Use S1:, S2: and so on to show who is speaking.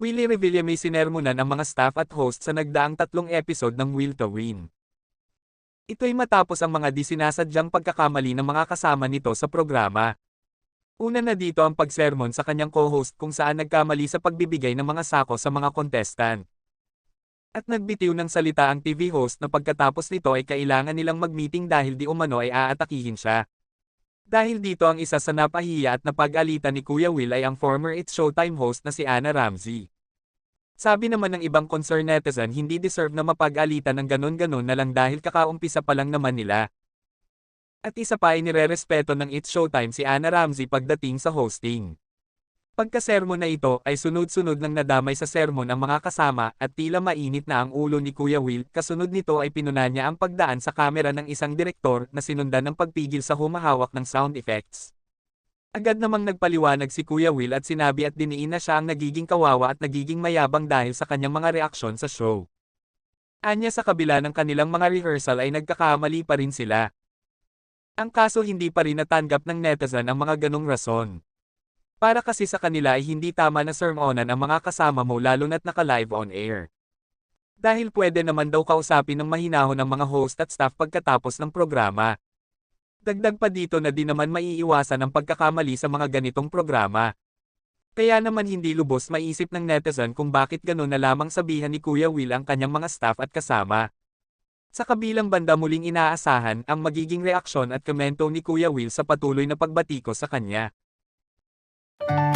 S1: Willie Revilla may sinermonan ang mga staff at host sa nagdaang tatlong episode ng Will to Win. Ito'y matapos ang mga disinasadyang pagkakamali ng mga kasama nito sa programa. Una na dito ang pagsermon sa kanyang co-host kung saan nagkamali sa pagbibigay ng mga sako sa mga contestant. At nagbitiw ng salita ang TV host na pagkatapos nito ay kailangan nilang mag-meeting dahil di umano ay aatakihin siya. Dahil dito ang isa sa napahiya at napag-alitan ni Kuya Will ay ang former It's Showtime host na si Anna Ramsey. Sabi naman ng ibang concerned netizen hindi deserve na mapag-alitan ng ganon-ganon na lang dahil kakaumpisa pa lang naman nila. At isa pa ay nirerespeto ng It's Showtime si Anna Ramsey pagdating sa hosting. Pagkasermon na ito ay sunod-sunod nang nadamay sa sermon ang mga kasama at tila mainit na ang ulo ni Kuya Will kasunod nito ay pinuna niya ang pagdaan sa kamera ng isang direktor na sinundan ng pagpigil sa humahawak ng sound effects. Agad namang nagpaliwanag si Kuya Will at sinabi at diniin na siya ang nagiging kawawa at nagiging mayabang dahil sa kanyang mga reaksyon sa show. Anya sa kabila ng kanilang mga rehearsal ay nagkakamali pa rin sila. Ang kaso hindi pa rin natanggap ng netizen ang mga ganong rason. Para kasi sa kanila ay hindi tama na sermonan ang mga kasama mo lalo na't naka-live on air. Dahil pwede naman daw kausapin ng mahinahon ng mga host at staff pagkatapos ng programa. Dagdag pa dito na di naman maiiwasan ang pagkakamali sa mga ganitong programa. Kaya naman hindi lubos maisip ng netizen kung bakit gano'n na lamang sabihan ni Kuya Will ang kanyang mga staff at kasama. Sa kabilang banda muling inaasahan ang magiging reaksyon at komento ni Kuya Will sa patuloy na pagbatiko sa kanya. thank you